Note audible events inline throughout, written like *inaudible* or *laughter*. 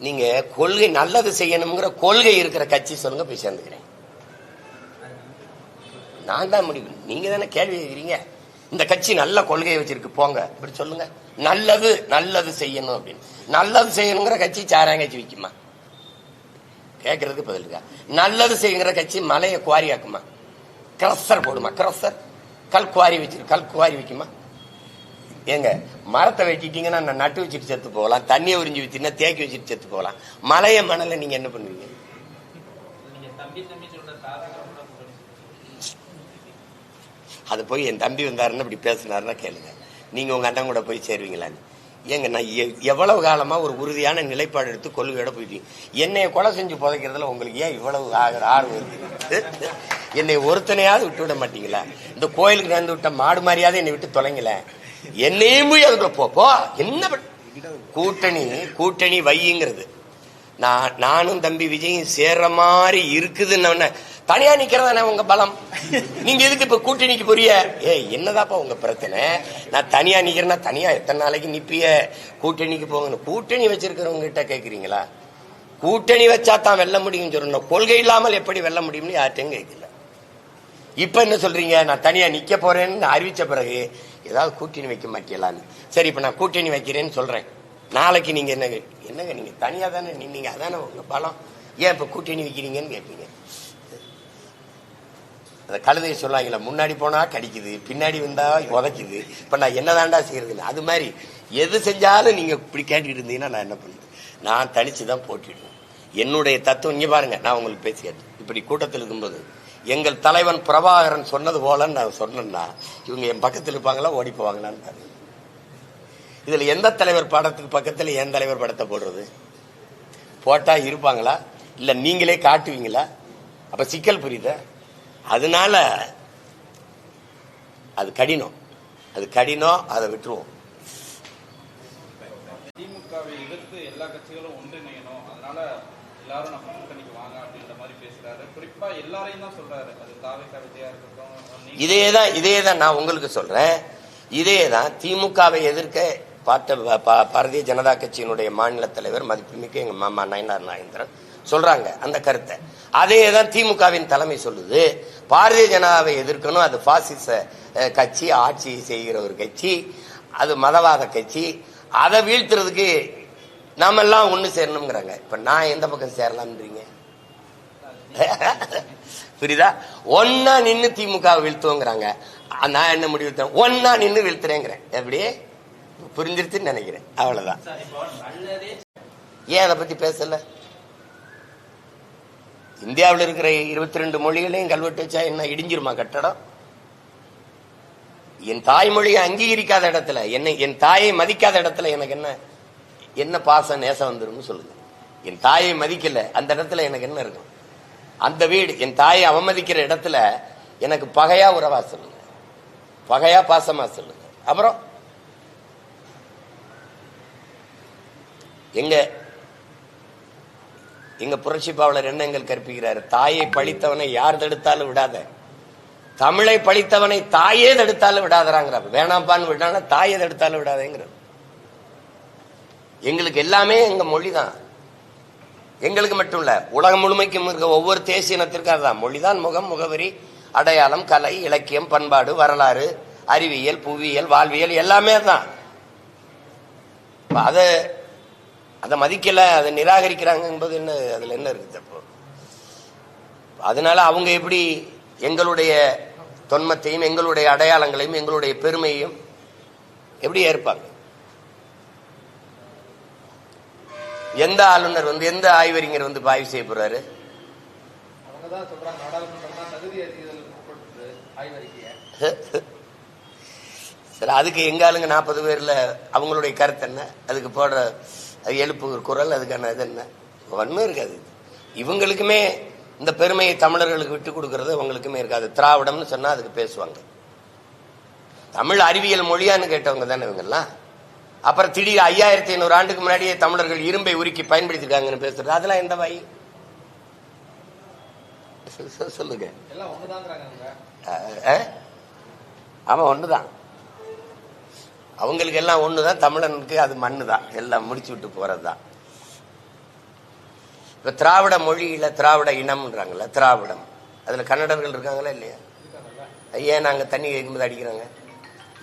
நீங்க கொள்கை நல்லது செய்யணுங்கிற கொள்கை இருக்கிற கட்சி சொல்லுங்க போய் சேர்ந்துக்கிறேன். நான் தான் முடிவு. நீங்க தானே கேள்வி கேட்குறீங்க. இந்த கட்சி நல்ல கொள்கையை வச்சிருக்கு போங்க. இப்படி சொல்லுங்க. நல்லது நல்லது செய்யணும் அப்படின்னு. நல்லது செய்யணுங்கிற கட்சி சாராயம் கட்சி வைக்குமா? கேட்கறதுக்கு பதில் இருக்கா? நல்லது செய்யுங்கிற கட்சி மலையை குவாரி ஆக்குமா? கிரஸ்ஸர் போடுமா? கிரஸ்ஸர் கல் குவாரி வச்சிரு கல் குவாரி வைக்குமா? ஏங்க மரத்தை வெட்டிட்டீங்கன்னா நான் நட்டு வச்சுட்டு செத்து போகலாம் தண்ணியை உறிஞ்சி வச்சுன்னா தேக்கி வச்சுட்டு செத்து போகலாம். மலைய மணல நீங்க என்ன பண்ணுவீங்க? அது போய் என் தம்பி வந்தாருன்னு இப்படி பேசினாருன்னா கேளுங்க. நீங்க உங்க அண்ணன் கூட போய் சேருவீங்களான்னு ஏங்க நான் எவ்வளவு காலமா ஒரு உறுதியான நிலைப்பாடு எடுத்து கொள்கையோட போயிட்டீங்க என்னைய கொலை செஞ்சு புதைக்கிறதுல உங்களுக்கு ஏன் இவ்வளவு ஆ- ஆர்வம் இருக்கு? என்னை ஒருத்தனையாவது விட்டு விட மாட்டீங்களா? இந்த கோயிலுக்கு நடந்து விட்ட மாடு மாதிரியாவது என்னை விட்டு தொலைங்கள என்னையும் போய் அதுக்குள்ள போப்போ என்ன கூட்டணி கூட்டணி வையுங்கிறது. நான் நானும் தம்பி விஜயும் சேர்ற மாதிரி இருக்குதுன்னு தனியா நிக்கிறதா உங்க பலம்? நீங்க எதுக்கு இப்ப கூட்டணிக்கு புரிய ஏ என்னதாப்பா உங்க பிரச்சனை? நான் தனியா நிக்கிறேன்னா தனியா எத்தனை நாளைக்கு நிப்பிய? கூட்டணிக்கு போகணும் கூட்டணி வச்சிருக்கிறவங்க கிட்ட கேக்குறீங்களா? கூட்டணி வச்சா தான் வெல்ல முடியும் சொல்லணும். கொள்கை இல்லாமல் எப்படி வெல்ல முடியும்னு யார்ட்டையும் கேட்கல இப்ப என்ன சொல்றீங்க? நான் தனியா நிக்க போறேன்னு அறிவிச்ச பிறகு ஏதாவது கூட்டணி வைக்க மாட்டீங்களான்னு. சரி இப்ப நான் கூட்டணி வைக்கிறேன்னு சொல்றேன். நாளைக்கு நீங்க என்ன என்னங்க நீங்க தனியா தானே நின்னீங்க? அதானே உங்க பலம். ஏன் இப்ப கூட்டணி வைக்கிறீங்கன்னு கேட்பீங்க அந்த கழுதையை சொல்லுவாங்களா முன்னாடி போனா கடிக்குது பின்னாடி வந்தா உதைக்குது. இப்ப நான் என்னதான்டா செய்யறதுன்னு. அது மாதிரி எது செஞ்சாலும் நீங்க இப்படி கேட்டுட்டு இருந்தீங்கன்னா நான் என்ன பண்ணுவேன்? நான் தனிச்சு தான் போட்டிடுவேன் என்னுடைய தத்துவம் இங்க பாருங்க நான் உங்களுக்கு பேசியாச்சு. இப்படி கூட்டத்தில் இருக்கும்போது எங்கள் தலைவன் பிரபாகரன் சொன்னது போலன்னு நான் சொன்னேன்னா இவங்க என் பக்கத்தில் இருப்பாங்களா ஓடி போவாங்களான்னு இதில் எந்த தலைவர் படத்துக்கு பக்கத்தில் என் தலைவர் படத்தை போடுறது? போட்டால் இருப்பாங்களா? இல்லை நீங்களே காட்டுவீங்களா? அப்போ சிக்கல் புரியுதா? அதனால அது கடினம். அது கடினம் அதை விட்டுருவோம். திமுகவை எதிர்த்து எல்லா கட்சிகளும் ஒன்றிணையணும். அதனால எல்லாரும் நம்ம கூட்டணிக்கு வாங்க அப்படின்ற மாதிரி பேசுறாரு குறிப்பா எல்லாரையும் தான் சொல்றாரு. அது இருக்கட்டும் இதே தான் இதே தான் நான் உங்களுக்கு சொல்றேன். இதே தான் திமுகவை எதிர்க்க பார்த்த பாரதிய ஜனதா கட்சியினுடைய மாநில தலைவர் மதிப்புமிக்க எங்க மாமா நயனார் நாகேந்திரன் சொல்றாங்க அந்த கருத்தை. அதே தான் திமுகவின் தலைமை சொல்லுது. பாரதிய ஜனதாவை எதிர்க்கணும். அது பாசிச கட்சி ஆட்சி செய்கிற ஒரு கட்சி. அது மதவாத கட்சி. அதை வீழ்த்துறதுக்கு நாம எல்லாம் ஒண்ணு சேரணுங்கிறாங்க இப்ப நான் எந்த பக்கம் சேரலாம்ன்றீங்க? *laughs* புரியுதா? ஒன்னா நின்னு திமுக வீழ்த்துவோங்கிறாங்க. நான் என்ன முடிவு எடுத்தேன்? ஒன்னா நின்னு வீழ்த்துறேங்கிறேன். எப்படி? புரிஞ்சிருச்சுன்னு நினைக்கிறேன். அவ்வளவுதான். ஏன் அதை பத்தி பேசல? இந்தியாவில் இருக்கிற இருபத்தி ரெண்டு மொழிகளையும் கல்வெட்டு வச்சா என்ன இடிஞ்சிருமா கட்டடம்? என் தாய்மொழியை அங்கீகரிக்காத இடத்துல என்னை என் தாயை மதிக்காத இடத்துல எனக்கு என்ன என்ன பாசம் நேசம் வந்துரும்னு சொல்லுங்க. என் தாயை மதிக்கல அந்த இடத்துல எனக்கு என்ன இருக்கும்? அந்த வீடு என் தாயை அவமதிக்கிற இடத்துல எனக்கு பகையா உறவா சொல்லுங்க. பகையா பாசமா சொல்லுங்க. அப்புறம் எங்க எங்க புரட்சி பாவலர் என்ன எங்கள் கற்பிக்கிறார்? தாயை பழித்தவனை யார் தடுத்தாலும் விடாத. தமிழை பழித்தவனை தாயே தடுத்தாலும் விடாதறாங்கிற வேணாம்பான்னு விடான தாயை தடுத்தாலும் விடாதேங்கிறார். எங்களுக்கு எல்லாமே எங்க மொழிதான். எங்களுக்கு மட்டும் இல்ல உலகம் முழுமைக்கும் இருக்க ஒவ்வொரு தேசிய இனத்திற்கும் அதுதான் மொழிதான் முகம் முகவரி அடையாளம் கலை இலக்கியம் பண்பாடு வரலாறு அறிவியல் புவியியல் வாழ்வியல் எல்லாமே தான் அதை அதை மதிக்கல அதை நிராகரிக்கிறாங்க என்பது என்ன அதுல என்ன இருக்குது அப்போ? அதனால அவங்க எப்படி எங்களுடைய தொன்மத்தையும் எங்களுடைய அடையாளங்களையும் எங்களுடைய பெருமையையும் எப்படி ஏற்பாங்க? எந்த ஆளுநர் வந்து எந்த ஆய்வறிஞர் வந்து இப்ப ஆய்வு செய்ய போறாரு சரி அதுக்கு எங்க ஆளுங்க நாற்பது பேர்ல அவங்களுடைய கருத்து என்ன? அதுக்கு போடுற அது எழுப்பு குரல் அதுக்கான இது என்ன? ஒன்றும் இருக்காது. இவங்களுக்குமே இந்த பெருமையை தமிழர்களுக்கு விட்டு கொடுக்கறது அவங்களுக்குமே இருக்காது. திராவிடம்னு சொன்னா அதுக்கு பேசுவாங்க. தமிழ் அறிவியல் மொழியான்னு கேட்டவங்க தானே இவங்கெல்லாம்? அப்புறம் திடீர் ஐயாயிரத்தி ஐநூறு ஆண்டுக்கு முன்னாடியே தமிழர்கள் இரும்பை உருக்கி பயன்படுத்திருக்காங்கன்னு பேசுறது. அதெல்லாம் எந்த வாய்? சொல்லுங்க? ஆமா ஒண்ணுதான். அவங்களுக்கு எல்லாம் ஒண்ணுதான் தமிழனுக்கு அது மண்ணு தான் எல்லாம் முடிச்சு விட்டு போறதுதான். இப்ப திராவிட மொழியில திராவிட இனம்ன்றாங்கல்ல திராவிடம். அதுல கன்னடர்கள் இருக்காங்களா இல்லையா? ஏன் நாங்க தண்ணி கேட்கும்போது அடிக்கிறாங்க?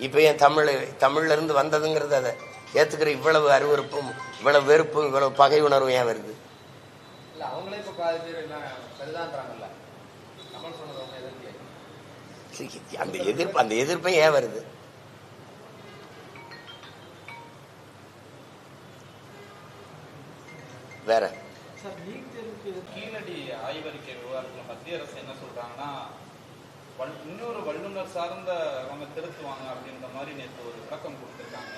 இப்ப ஏன் தமிழ் தமிழ்ல இருந்து வந்ததுங்கிறது அதை ஏத்துக்கிற இவ்வளவு அருவருப்பும் இவ்வளவு வெறுப்பும் இவ்வளவு பகை உணர்வும் ஏன் வருது? அந்த எதிர்ப்பு அந்த எதிர்ப்பை ஏன் வருது? வேற? கீழடி ஆய்வறிக்கை விவகாரத்தில் மத்திய அரசு என்ன சொல்றாங்கன்னா இன்னொரு வல்லுநர் சார்ந்த அவங்க திருத்துவாங்க அப்படின்ற மாதிரி நேற்று ஒரு விளக்கம் கொடுத்துருக்காங்க.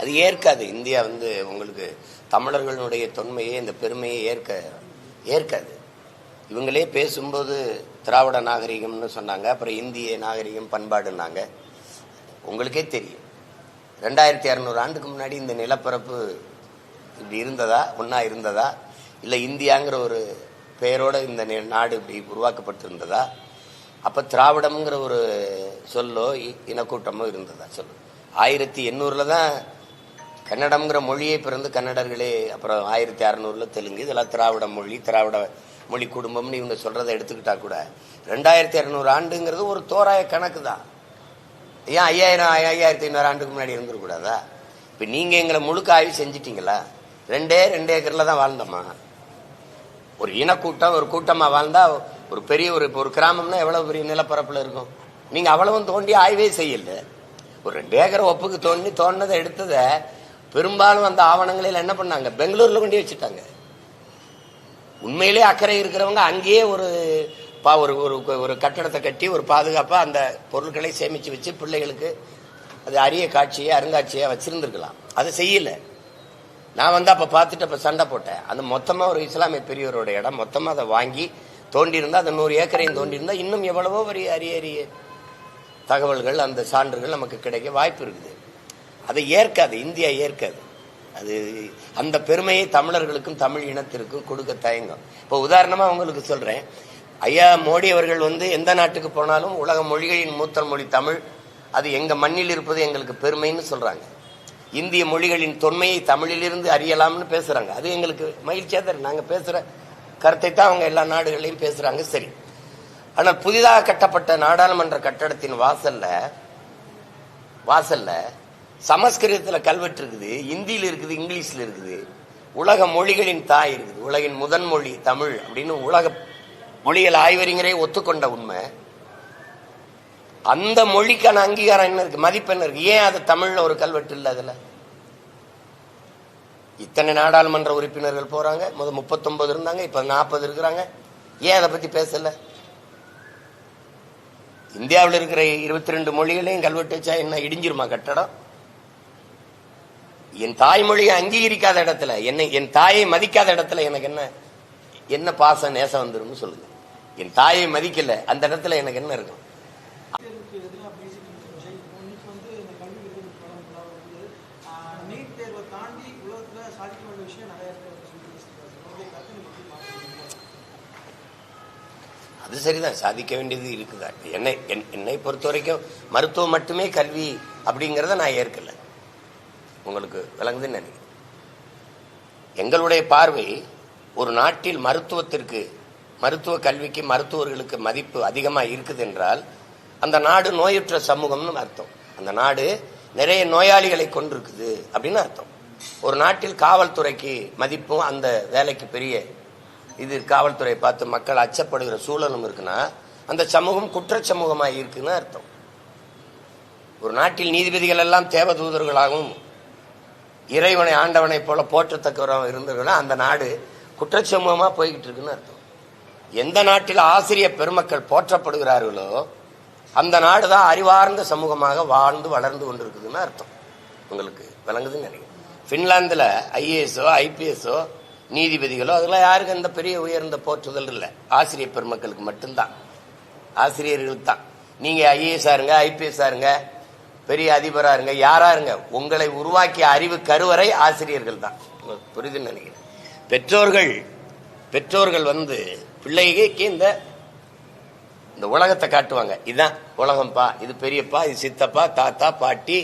அது ஏற்காது. இந்தியா வந்து உங்களுக்கு தமிழர்களுடைய தொன்மையை இந்த பெருமையை ஏற்க ஏற்காது. இவங்களே பேசும்போது திராவிட நாகரிகம்னு சொன்னாங்க. அப்புறம் இந்திய நாகரிகம் பண்பாடுன்னாங்க. உங்களுக்கே தெரியும். ரெண்டாயிரத்தி இரநூறு ஆண்டுக்கு முன்னாடி இந்த நிலப்பரப்பு இப்படி இருந்ததா ஒன்றா இருந்ததா? இல்லை இந்தியாங்கிற ஒரு பெயரோடு இந்த நாடு இப்படி உருவாக்கப்பட்டிருந்ததா? அப்போ திராவிடம்ங்கிற ஒரு சொல்லோ இனக்கூட்டமோ இருந்ததா? சொல்லு. ஆயிரத்தி எண்ணூறில் தான் கன்னடம்ங்கிற மொழியை பிறந்து கன்னடர்களே அப்புறம் ஆயிரத்தி அறநூறில் தெலுங்கு இதெல்லாம் திராவிட மொழி திராவிட மொழி குடும்பம்னு இவங்க சொல்கிறத எடுத்துக்கிட்டா கூட ரெண்டாயிரத்தி இரநூறு ஆண்டுங்கிறது ஒரு தோராய கணக்கு தான். ஏன் ஐயாயிரம் ஐயாயிரத்தி ஐநூறு ஆண்டுக்கு முன்னாடி இருந்துருக்கூடாதா இப்போ நீங்கள் எங்களை முழுக்க ஆய்வு செஞ்சிட்டிங்களா? ரெண்டே ரெண்டு ஏக்கரில் தான் வாழ்ந்தோமா? ஒரு இனக்கூட்டம் ஒரு கூட்டமாக வாழ்ந்தால் ஒரு பெரிய ஒரு இப்போ ஒரு கிராமம்னா எவ்வளோ பெரிய நிலப்பரப்பில் இருக்கும்? நீங்கள் அவ்வளவும் தோண்டி ஆய்வே செய்யல. ஒரு ரெண்டு ஏக்கர் ஒப்புக்கு தோண்டி தோண்டினதை எடுத்ததை பெரும்பாலும் அந்த ஆவணங்களில் என்ன பண்ணாங்க? பெங்களூர்ல கொண்டு வச்சுட்டாங்க. உண்மையிலே அக்கறை இருக்கிறவங்க அங்கேயே ஒரு பா ஒரு ஒரு ஒரு கட்டடத்தை கட்டி ஒரு பாதுகாப்பாக அந்த பொருட்களை சேமித்து வச்சு பிள்ளைகளுக்கு அது அரிய காட்சியை அருங்காட்சியாக வச்சுருந்துருக்கலாம். அதை செய்யலை. நான் வந்து அப்போ பார்த்துட்டு அப்போ சண்டை போட்டேன். அந்த மொத்தமாக ஒரு இஸ்லாமிய பெரியவரோட இடம். மொத்தமாக அதை வாங்கி தோண்டியிருந்தால் அது அந்த நூறு ஏக்கரையும் தோண்டியிருந்தால் இன்னும் எவ்வளவோ பெரிய அரிய அரிய தகவல்கள் அந்த சான்றுகள் நமக்கு கிடைக்க வாய்ப்பு இருக்குது. அதை ஏற்காது இந்தியா ஏற்காது. அது அந்த பெருமையை தமிழர்களுக்கும் தமிழ் இனத்திற்கும் கொடுக்க தயங்கும். இப்போ உதாரணமாக உங்களுக்கு சொல்கிறேன் ஐயா மோடி அவர்கள் வந்து எந்த நாட்டுக்கு போனாலும் உலக மொழிகளின் மூத்த மொழி தமிழ். அது எங்கள் மண்ணில் இருப்பது எங்களுக்கு பெருமைன்னு சொல்கிறாங்க இந்திய மொழிகளின் தொன்மையை தமிழிலிருந்து அறியலாம்னு பேசுகிறாங்க அது எங்களுக்கு மகிழ்ச்சியாக தரும். நாங்கள் பேசுகிற கருத்தை தான் அவங்க எல்லா நாடுகளையும் பேசுகிறாங்க சரி. ஆனால் புதிதாக கட்டப்பட்ட நாடாளுமன்ற கட்டடத்தின் வாசல்ல வாசல்ல சமஸ்கிருதத்துல கல்வெட்டு இருக்குது இந்தியில் இருக்குது இங்கிலீஷ்ல இருக்குது. உலக மொழிகளின் தாய் இருக்குது. உலகின் முதன் மொழி தமிழ் அப்படின்னு உலக மொழிகள் ஆய்வறிஞரே ஒத்துக்கொண்ட உண்மை. அந்த மொழிக்கான அங்கீகாரம் என்ன இருக்கு? மதிப்பு என்ன இருக்கு? ஏன் அது தமிழ்ல ஒரு கல்வெட்டு இல்லை அதுல? இத்தனை நாடாளுமன்ற உறுப்பினர்கள் போறாங்க. முதல் முப்பத்தொன்பது இருந்தாங்க இப்ப நாற்பது இருக்கிறாங்க. ஏன் அதை பத்தி பேசல? இந்தியாவில் இருக்கிற இருபத்தி ரெண்டு மொழிகளையும் கல்வெட்டு வச்சா என்ன இடிஞ்சிருமா கட்டடம்? என் தாய்மொழியை அங்கீகரிக்காத இடத்துல என்னை என் தாயை மதிக்காத இடத்துல எனக்கு என்ன என்ன பாசம் நேசம் வந்துரும்னு சொல்லுங்க. என் தாயை மதிக்கல அந்த இடத்துல எனக்கு என்ன இருக்கும் தேர்வுக்கு எதிராக பேசிட்டு இருந்த விஷயம் இப்போ இன்னைக்கு வந்து இந்த கல்வி விருது படம் வந்து நீட் தேர்வை தாண்டி உலகத்துல சாதிக்க வேண்டிய விஷயம் நிறைய இருக்கு அப்படின்னு சொல்லி பேசியிருக்காரு உங்களுடைய கருத்து நீங்க எப்படி பார்க்குறீங்க அது சரிதான் சாதிக்க வேண்டியது இருக்குதா. என்னை என்- என்னை பொறுத்த வரைக்கும் மருத்துவம் மட்டுமே கல்வி அப்படிங்கிறத நான் ஏற்கல. உங்களுக்கு விளங்குதுன்னு நினைக்கிறேன். எங்களுடைய பார்வை ஒரு நாட்டில் மருத்துவத்திற்கு மருத்துவ கல்விக்கு மருத்துவர்களுக்கு மதிப்பு அதிகமாக இருக்குது என்றால் அந்த நாடு நோயுற்ற சமூகம்னு அர்த்தம். அந்த நாடு நிறைய நோயாளிகளை கொண்டிருக்குது அப்படின்னு அர்த்தம். ஒரு நாட்டில் காவல்துறைக்கு மதிப்பும் அந்த வேலைக்கு பெரிய இது காவல்துறை பார்த்து மக்கள் அச்சப்படுகிற சூழலும் இருக்குன்னா அந்த சமூகம் குற்ற சமூகமாக இருக்குன்னு அர்த்தம். ஒரு நாட்டில் நீதிபதிகள் எல்லாம் தேவதூதர்களாகவும் இறைவனை ஆண்டவனை போல போற்றத்தக்கவராக இருந்தவர்களா அந்த நாடு குற்றச்சமூகமாக போய்கிட்டு இருக்குன்னு அர்த்தம். எந்த நாட்டில் ஆசிரியர் பெருமக்கள் போற்றப்படுகிறார்களோ அந்த நாடு தான் அறிவார்ந்த சமூகமாக வாழ்ந்து வளர்ந்து கொண்டிருக்குதுன்னு அர்த்தம். உங்களுக்கு விளங்குதுன்னு நினைக்கிறேன். ஃபின்லாந்தில் ஐஏஎஸோ ஐபிஎஸ்ஓ நீதிபதிகளோ அதெல்லாம் யாருக்கும் அந்த பெரிய உயர்ந்த போற்றுதல் இல்லை. ஆசிரியர் பெருமக்களுக்கு மட்டும்தான். ஆசிரியர்களுக்கு தான் நீங்கள் ஐஏஎஸ் இருங்க ஐபிஎஸ் இருங்க பெரிய அதிபராக இருங்க யாராக இருங்க உங்களை உருவாக்கிய அறிவு கருவறை ஆசிரியர்கள் தான் உங்களுக்கு நினைக்கிறேன். பெற்றோர்கள் பெற்றோர்கள் வந்து பிள்ளைகளுக்கு இந்த இந்த உலகத்தை காட்டுவாங்க. இதுதான் உலகம்ப்பா இது பெரியப்பா இது சித்தப்பா தாத்தா பாட்டி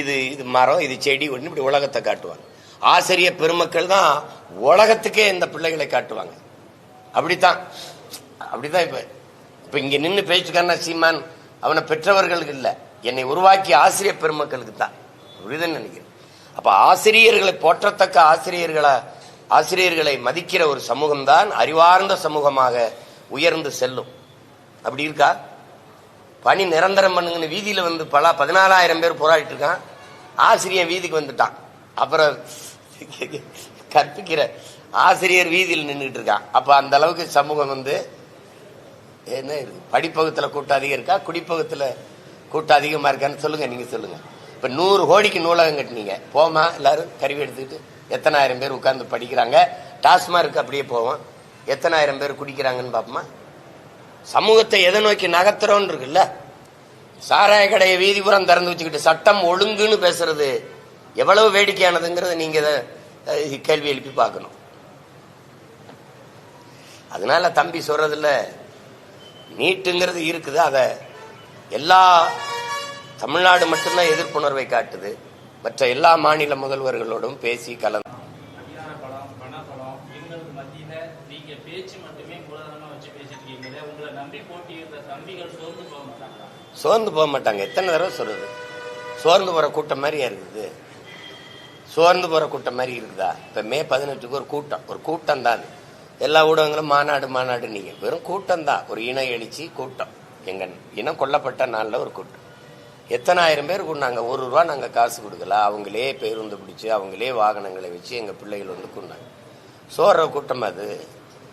இது இது மரம் இது செடி ஒன்று இப்படி உலகத்தை காட்டுவாங்க. ஆசிரியர் பெருமக்கள் தான் உலகத்துக்கே இந்த பிள்ளைகளை காட்டுவாங்க. அப்படித்தான். அப்படிதான் இப்ப இப்ப இங்க நின்று பேச்சுக்கான சீமான் அவனை பெற்றவர்களுக்கு இல்ல. என்னை உருவாக்கிய ஆசிரியர் பெருமக்களுக்கு தான். அப்படிதான் நினைக்கிறேன். அப்ப ஆசிரியர்களை போற்றத்தக்க ஆசிரியர்களை ஆசிரியர்களை மதிக்கிற ஒரு சமூகம் தான் அறிவார்ந்த சமூகமாக உயர்ந்து செல்லும். அப்படி இருக்கா? பணி நிரந்தரம் பண்ணுங்கன்னு வீதியில வந்து பல பதினாலாயிரம் பேர் போராடிட்டு இருக்கான். ஆசிரியர் வீதிக்கு வந்துட்டான். அப்புறம் கற்பிக்கிற ஆசிரியர் வீதியில் நின்றுட்டு இருக்கான் அப்ப அந்த அளவுக்கு சமூகம் வந்து என்ன இருக்கு படிப்பகத்துல கூட்டம் அதிகம் இருக்கா? குடிப்பகத்துல கூட்டம் அதிகமா இருக்கான்னு சொல்லுங்க நீங்க சொல்லுங்க. இப்ப நூறு கோடிக்கு நூலகம் கட்டினீங்க. போமா எல்லாரும் கருவி எடுத்துக்கிட்டு எத்தனாயிரம் பேர் உட்கார்ந்து படிக்கிறாங்க. டாஸ்மார்க் அப்படியே போவோம். எத்தனாயிரம் பேர் குடிக்கிறாங்கன்னு பாப்போமா? சமூகத்தை எதை நோக்கி நகர்த்துறோன்னு இருக்குல்ல? சாராய கடையை வீதிபுறம் திறந்து வச்சுக்கிட்டு சட்டம் ஒழுங்குன்னு பேசுறது எவ்வளவு வேடிக்கையானதுங்கிறத நீங்க கேள்வி எழுப்பி பார்க்கணும். அதனால தம்பி சொல்றதுல நீட்டுங்கிறது இருக்குது. அத எல்லா தமிழ்நாடு மட்டும்தான் எதிர்ப்புணர்வை காட்டுது. மற்ற எல்லா மாநில முதல்வர்களோடும் பேசி கலந்து சோர்ந்து போக மாட்டாங்க. எத்தனை தடவை சொல்றது? சோர்ந்து போற கூட்டம் மாதிரியா இருக்குது. சோர்ந்து போற கூட்டம் மாதிரி இருக்குதா? இப்ப மே பதினெட்டுக்கு ஒரு கூட்டம். ஒரு கூட்டம் தான். எல்லா ஊடகங்களும் மாநாடு மாநாடு நீங்க. வெறும் கூட்டம் தான். ஒரு இன எழுச்சி கூட்டம். எங்க இனம் கொல்லப்பட்ட நாளில் ஒரு கூட்டம். எத்தனை ஆயிரம் பேர் கொண்டாங்க ஒரு ரூபா நாங்கள் காசு கொடுக்கல. அவங்களே பேருந்து பிடிச்சி அவங்களே வாகனங்களை வச்சு எங்கள் பிள்ளைகள் வந்து கொண்டாங்க சோற கூட்டம் அது.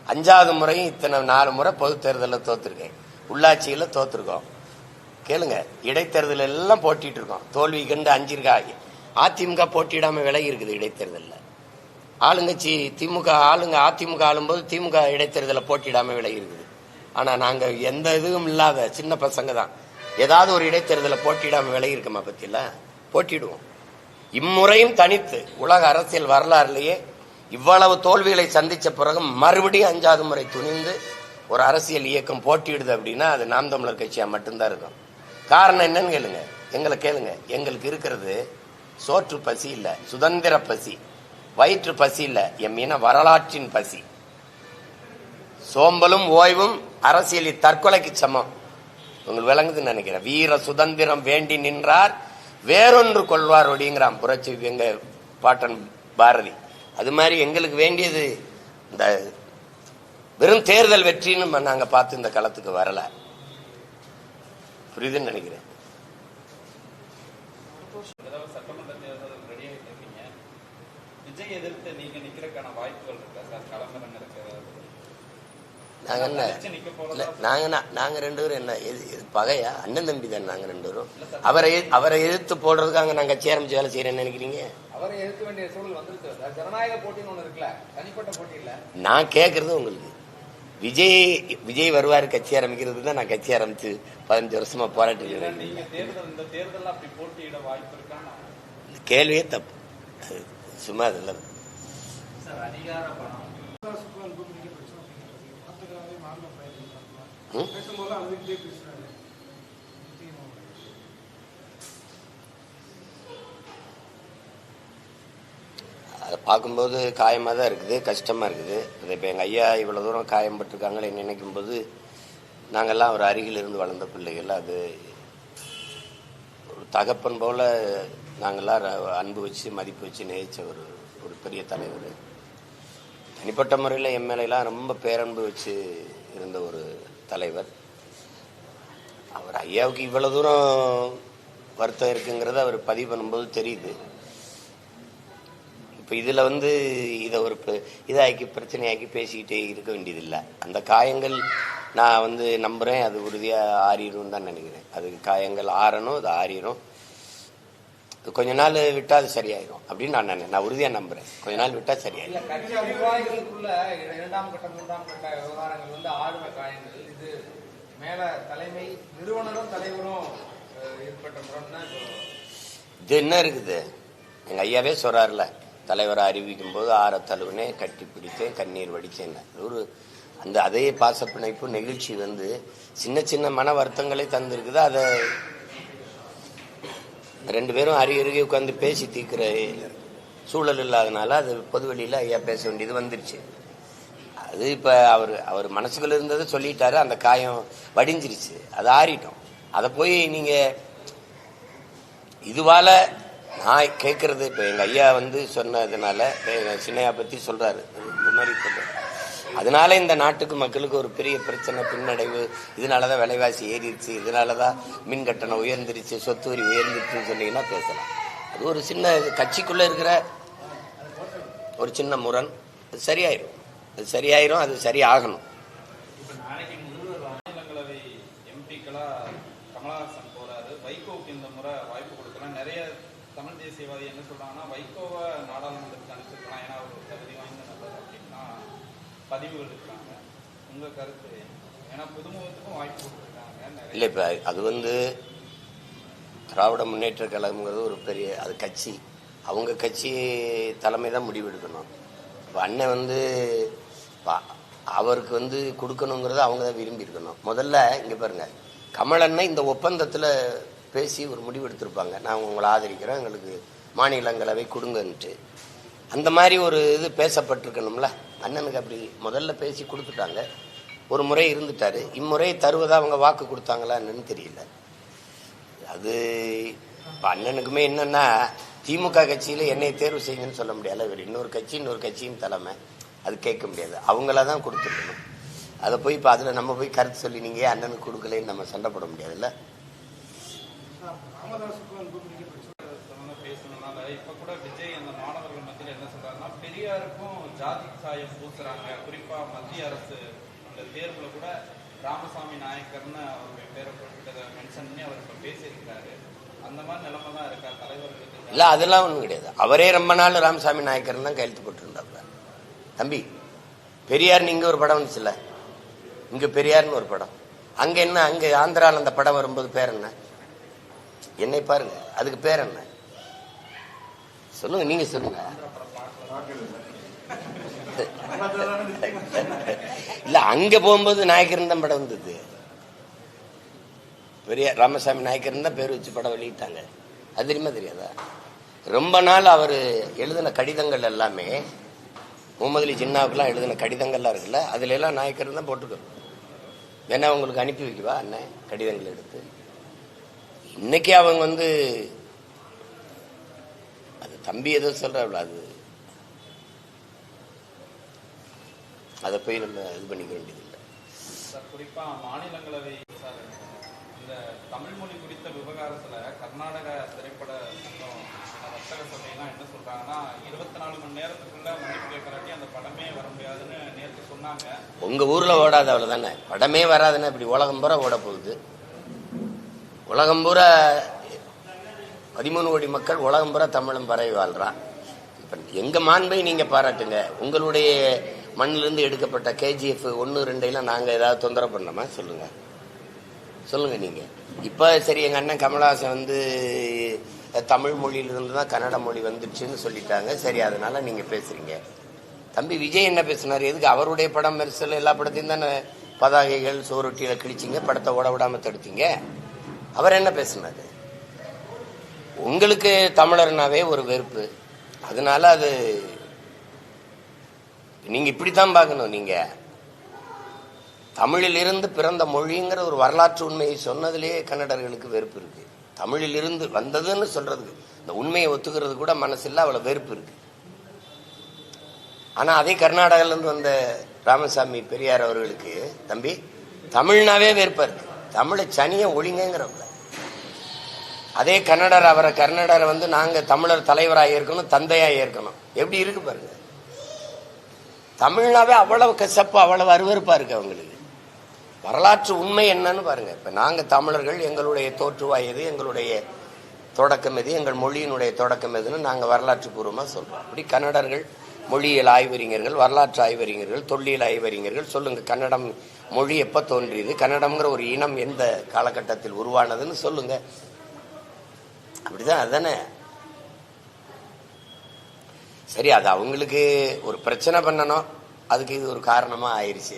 அஞ்சாவது முறையும் இத்தனை நாலு முறை பொது தேர்தலில் தோத்துருக்கேன். உள்ளாட்சியில் தோத்துருக்கோம். கேளுங்க. இடைத்தேர்தல் எல்லாம் போட்டிட்டு இருக்கோம். தோல்வி கண்டு அஞ்சிருக்கா அதிமுக போட்டியிடாம விலகி இருக்குது இடைத்தேர்தலில். ஆளுங்கட்சி திமுக ஆளுங்க அதிமுக ஆளும்போது திமுக இடைத்தேர்தலில் போட்டியிடாம விலகி இருக்குது. ஆனால் நாங்கள் எந்த இதுவும் இல்லாத சின்ன பசங்க தான். ஏதாவது ஒரு இடைத்தேர்தலில் போட்டியிடாம விலகி இருக்கமா பற்றியில் போட்டிடுவோம் இம்முறையும் தனித்து உலக அரசியல் வரலாறுலேயே இவ்வளவு தோல்விகளை சந்தித்த பிறகு மறுபடியும் அஞ்சாவது முறை துணிந்து ஒரு அரசியல் இயக்கம் போட்டியிடுது அப்படின்னா அது நாம் தமிழர் கட்சியாக மட்டும்தான் இருக்கும். காரணம் என்னன்னு கேளுங்க. எங்களை கேளுங்க. எங்களுக்கு இருக்கிறது சோற்று பசி இல்ல சுதந்திர பசி. வயிற்று பசி இல்ல எம்மீன வரலாற்றின் பசி. சோம்பலும் ஓய்வும் அரசியலில் தற்கொலைக்கு சமம். உங்களுக்கு விளங்குதுன்னு நினைக்கிறேன். வீர சுதந்திரம் வேண்டி நின்றார் வேறொன்று கொள்வார் அப்படிங்கிறான் புரட்சி எங்க பாட்டன் பாரதி. அது மாதிரி எங்களுக்கு வேண்டியது இந்த வெறும் தேர்தல் வெற்றின்னு நாங்க பார்த்து இந்த களத்துக்கு வரல. புரியுதுன்னு நினைக்கிறேன். விஜய் எதிர்த்து நீங்க நிக்கிறதுக்கான வாய்ப்புகள் இருக்கா சார்? களமிறங்க இருக்கிறது நாங்க என்ன? நாங்க நாங்க ரெண்டு பேரும் என்ன பகையா? அண்ணன் தம்பி தான் நாங்க ரெண்டு பேரும். அவரை அவரை எதிர்த்து போடுறதுக்காக நாங்க கட்சி ஆரம்பிச்சு வேலை செய்யறேன்னு நினைக்கிறீங்க? அவரை எதிர்க்க வேண்டிய சூழல் வந்துருச்சு. ஜனநாயக போட்டின்னு ஒண்ணு இருக்குல்ல தனிப்பட்ட போட்டி இல்ல. நான் கேட்கறது உங்களுக்கு. விஜய் விஜய் வருவாரு கட்சி ஆரம்பிக்கிறது தான் நான் கட்சி ஆரம்பிச்சு பதினஞ்சு வருஷமா போராட்டி கேள்வியே தப்பு. சும்மா அது இல்லை. சார் அதிகார பணம். சுற்றுலா குரூப் நீங்க பிரச்சனை பண்ணிட்டு மற்றவங்களே மாநில பயணிகள் ம்? பேசும்போது அழுதுகிட்டே பேசுறாரு அதை பார்க்கும்போது காயமாக தான் இருக்குது கஷ்டமாக இருக்குது. அது இப்போ எங்கள் ஐயா இவ்வளோ தூரம் காயம்பட்டிருக்காங்களே நினைக்கும் போது நாங்கள்லாம் ஒரு அருகில் இருந்து வளர்ந்த பிள்ளைகள். அது ஒரு தகப்பன் போல நாங்கள்லாம் ர- அன்பு வச்சு மதிப்பு வச்சு நேயிச்ச ஒரு ஒரு பெரிய தலைவர். தனிப்பட்ட முறையில் எம்எல்ஏலாம் ரொம்ப பேரன்பு வச்சு இருந்த ஒரு தலைவர். அவர் ஐயாவுக்கு இவ்வளோ தூரம் வருத்தம் இருக்குங்கிறத அவர் பதிவு பண்ணும்போது தெரியுது. இப்போ இதில் வந்து இதை ஒரு இதாகி இதாக்கி பிரச்சனையாக்கி பேசிக்கிட்டே இருக்க வேண்டியதில்லை. அந்த காயங்கள் நான் வந்து நம்புகிறேன் அது உறுதியாக ஆறிடும் தான் நினைக்கிறேன். அது காயங்கள் ஆறணும் அது ஆறிடும் கொஞ்ச நாள் விட்டால் அது சரியாயிடும் அப்படின்னு நான் நினை நான் உறுதியாக நம்புகிறேன் கொஞ்ச நாள் இல்ல சரியாயிடும் இது என்ன இருக்குது? எங்கள் ஐயாவே சொல்கிறார்ல தலைவரை அறிவிக்கும் போது ஆற தழுவுனே கட்டி பிடித்தேன் கண்ணீர் வடித்தேன். ஒரு அந்த அதே பாசப்பிணைப்பு நெகிழ்ச்சி வந்து சின்ன சின்ன மன வருத்தங்களை தந்திருக்குது. அதை ரெண்டு பேரும் அருகே அருகே உட்காந்து பேசி தீர்க்கிற சூழல் இல்லாதனால அது பொதுவெளியில் ஐயா பேச வேண்டியது வந்துருச்சு. அது இப்போ அவர் அவர் மனசுக்குள்ள இருந்ததை சொல்லிட்டாரு அந்த காயம் வடிஞ்சிருச்சு. அது ஆறிட்டோம். அதை போய் நீங்கள் இதுவால நான் கேட்கறது இப்போ எங்கள் ஐயா வந்து சொன்னதுனால சின்னையா பற்றி சொல்கிறாரு இந்த மாதிரி சொல்கிறார் அதனால இந்த நாட்டுக்கு மக்களுக்கு ஒரு பெரிய பிரச்சனை பின்னடைவு. இதனால தான் விலைவாசி ஏறிடுச்சு. இதனால தான் மின் கட்டணம் உயர்ந்துருச்சு சொத்து வரி உயர்ந்துருச்சுன்னு சொன்னீங்கன்னா பேசலாம். அது ஒரு சின்ன கட்சிக்குள்ளே இருக்கிற ஒரு சின்ன முரண். அது சரியாயிரும். அது சரியாயிரும் அது சரியாகணும். கமலஹாசன் போறாரு. வைகோவுக்கு இந்த முறை வாய்ப்பு கொடுக்கலாம். நிறைய தமிழ் தேசியவாதி என்ன சொல்றாங்கன்னா வைகோவை நாடாளுமன்ற அனுப்பிச்சிருக்கலாம் ஏன்னா அவர் ஒரு தகுதி வாய்ந்த நபர் அப்படின்னா பதிவுகள் இருக்கிறாங்க உங்க கருத்து ஏன்னா புதுமுகத்துக்கும் வாய்ப்பு கொடுத்துருக்காங்க. இல்லை இப்போ அது வந்து திராவிட முன்னேற்ற கழகம்ங்கிறது ஒரு பெரிய அது கட்சி. அவங்க கட்சி தலைமை தான் முடிவெடுக்கணும் இப்போ அண்ணன் வந்து பா- அவருக்கு வந்து கொடுக்கணுங்கிறத அவங்க தான் விரும்பி இருக்கணும். முதல்ல இங்கே பாருங்கள் கமலண்ணன் இந்த ஒப்பந்தத்தில் பேசி ஒரு முடிவு எடுத்திருப்பாங்க. நான் உங்களை ஆதரிக்கிறோம் எங்களுக்கு மாநிலங்களவை கொடுங்கன்ட்டு. அந்த மாதிரி ஒரு இது பேசப்பட்டிருக்கணும்ல? அண்ணனுக்கு அப்படி முதல்ல பேசி கொடுத்துட்டாங்க. ஒரு முறை இருந்துட்டாரு. இம்முறை தருவதா அவங்க வாக்கு கொடுத்தாங்களா என்னன்னு தெரியல. அது இப்போ அண்ணனுக்குமே என்னன்னா திமுக கட்சியில் என்னை தேர்வு செய்யுங்கன்னு சொல்ல முடியாது இவர் இன்னொரு கட்சி இன்னொரு கட்சியின் தலைமை. அது கேட்க முடியாது. அவங்கள தான் கொடுத்துருக்கணும். அதை போய் இப்போ அதில் நம்ம போய் கருத்து சொல்லி நீங்கள் அண்ணனுக்கு கொடுக்கலன்னு நம்ம சண்டை போட முடியாதுல்ல? கூட விஜய் அந்த மாணவர்கள் மத்தியில் என்ன பெரியாருக்கும் ஜாதி சாயம் பூசுறாங்க. குறிப்பா மத்திய அரசு அந்த தேர்வுல கூட ராமசாமி நாயக்கர்னு அவருடைய பேரை குறிப்பிட்டதை மென்ஷன் பண்ணி அவர் இப்ப பேசியிருக்காரு. அந்த மாதிரி நிலைமை தான் இருக்கா? தலைவர்களுக்கு இல்லை அதெல்லாம் ஒன்றும் கிடையாது. அவரே ரொம்ப நாள் ராமசாமி நாயக்கர் தான் கையெழுத்து போட்டுருந்தாப்புல. தம்பி பெரியார் இங்கே ஒரு படம் வந்துச்சுல்ல இங்கே பெரியார்னு ஒரு படம். அங்கே என்ன அங்கே ஆந்திராவில் அந்த படம் வரும்போது பேர் என்ன? என்னை பாருங்க அதுக்கு பேர் என்ன? சொல்லுங்க நீங்க சொல்லுங்க. இல்ல அங்க போகும்போது நாயக்கர் தான் படம் வந்தது. பெரிய ராமசாமி நாயக்கர் தான் பேர் வச்சு படம் வெளியிட்டாங்க. அது தெரியுமா தெரியாதா? ரொம்ப நாள் அவர் எழுதின கடிதங்கள் எல்லாமே முகமது அலி ஜின்னாவுக்குலாம் எழுதின கடிதங்கள்லாம் இருக்குல்ல அதுல எல்லாம் நாயக்கர் தான் போட்டுக்கணும் வேணா உங்களுக்கு அனுப்பி வைக்கவா அண்ணன் கடிதங்கள் எடுத்து. இன்னைக்கு அவங்க வந்து அது தம்பி ஏதோ சொல்றாப்ல அது அதை போய் நம்ம இது பண்ணிக்க வேண்டியதில்லை. சார் குறிப்பா மாநிலங்களவை இந்த தமிழ் மொழி குறித்த விவகாரத்துல கர்நாடக திரைப்பட வர்த்தக சபையெல்லாம் என்ன சொல்றாங்கன்னா இருபத்தி நாலு மணி நேரத்துக்குள்ள மன்னிப்பு கேட்கறாட்டி அந்த படமே வர முடியாதுன்னு நேற்று சொன்னாங்க. உங்க ஊர்ல ஓடாத அவ்வளவுதானே? படமே வராதுன்னா இப்படி உலகம் பூரா ஓட போகுது. உலகம் பூரா பதிமூணு கோடி மக்கள் உலகம் பூரா தமிழும் பரவி வாழ்றான் இப்ப எங்க மாண்பை நீங்க பாராட்டுங்க. உங்களுடைய மண்ணிலிருந்து எடுக்கப்பட்ட கேஜிஎஃப் ஒன்று ரெண்டையெல்லாம் நாங்கள் ஏதாவது தொந்தரவு பண்ணோமா சொல்லுங்கள் சொல்லுங்கள் நீங்கள் இப்போ சரி எங்கள் அண்ணன் கமலஹாசன் வந்து தமிழ் மொழியிலிருந்து தான் கன்னட மொழி வந்துடுச்சுன்னு சொல்லிட்டாங்க. சரி அதனால நீங்கள் பேசுகிறீங்க தம்பி விஜய் என்ன பேசினார்? எதுக்கு அவருடைய படம் மெரிசல் எல்லா படத்தையும் தானே பதாகைகள் சோரொட்டியில் கிழிச்சிங்க படத்தை ஓட விடாமல் தடுத்தீங்க? அவர் என்ன பேசினாரு? உங்களுக்கு தமிழர்னாவே ஒரு வெறுப்பு. அதனால அது நீங்க இப்படித்தான் பார்க்கணும் நீங்க. தமிழிலிருந்து பிறந்த மொழிங்கிற ஒரு வரலாற்று உண்மையை சொன்னதிலேயே கன்னடர்களுக்கு வெறுப்பு இருக்கு. தமிழிலிருந்து வந்ததுன்னு சொல்றதுக்கு இந்த உண்மையை ஒத்துக்கிறது கூட மனசில்ல அவ்வளவு வெறுப்பு இருக்கு. ஆனா அதே கர்நாடகால இருந்து வந்த ராமசாமி பெரியார் அவர்களுக்கு தம்பி தமிழ்னாவே வெறுப்பா இருக்கு. தமிழை சனிய ஒழிங்கிறவங்க அதே கன்னடர் அவரை கர்நாடரை வந்து நாங்க தமிழர் தலைவராக இருக்கணும் தந்தையாக இருக்கணும் எப்படி இருக்கு பாருங்க. தமிழ்னாவே அவ்வளவு கசப்பு அவ்வளவு அருவருப்பா இருக்கு அவங்களுக்கு. வரலாற்று உண்மை என்னன்னு பாருங்க. இப்ப நாங்க தமிழர்கள் எங்களுடைய தோற்றுவாய் எது எங்களுடைய தொடக்கம் எது எங்கள் மொழியினுடைய தொடக்கம் எதுன்னு நாங்கள் வரலாற்று பூர்வமாக சொல்றோம். அப்படி கன்னடர்கள் மொழியியல் ஆய்வறிஞர்கள் வரலாற்று ஆய்வறிஞர்கள் தொல்லியல் ஆய்வறிஞர்கள் சொல்லுங்க கன்னடம் மொழி எப்ப தோன்றியது கன்னடம்ங்கிற ஒரு இனம் எந்த காலகட்டத்தில் உருவானதுன்னு சொல்லுங்க. அப்படிதான் அதானே? சரி அது அவங்களுக்கு ஒரு பிரச்சனை பண்ணணும். அதுக்கு இது ஒரு காரணமா ஆயிடுச்சு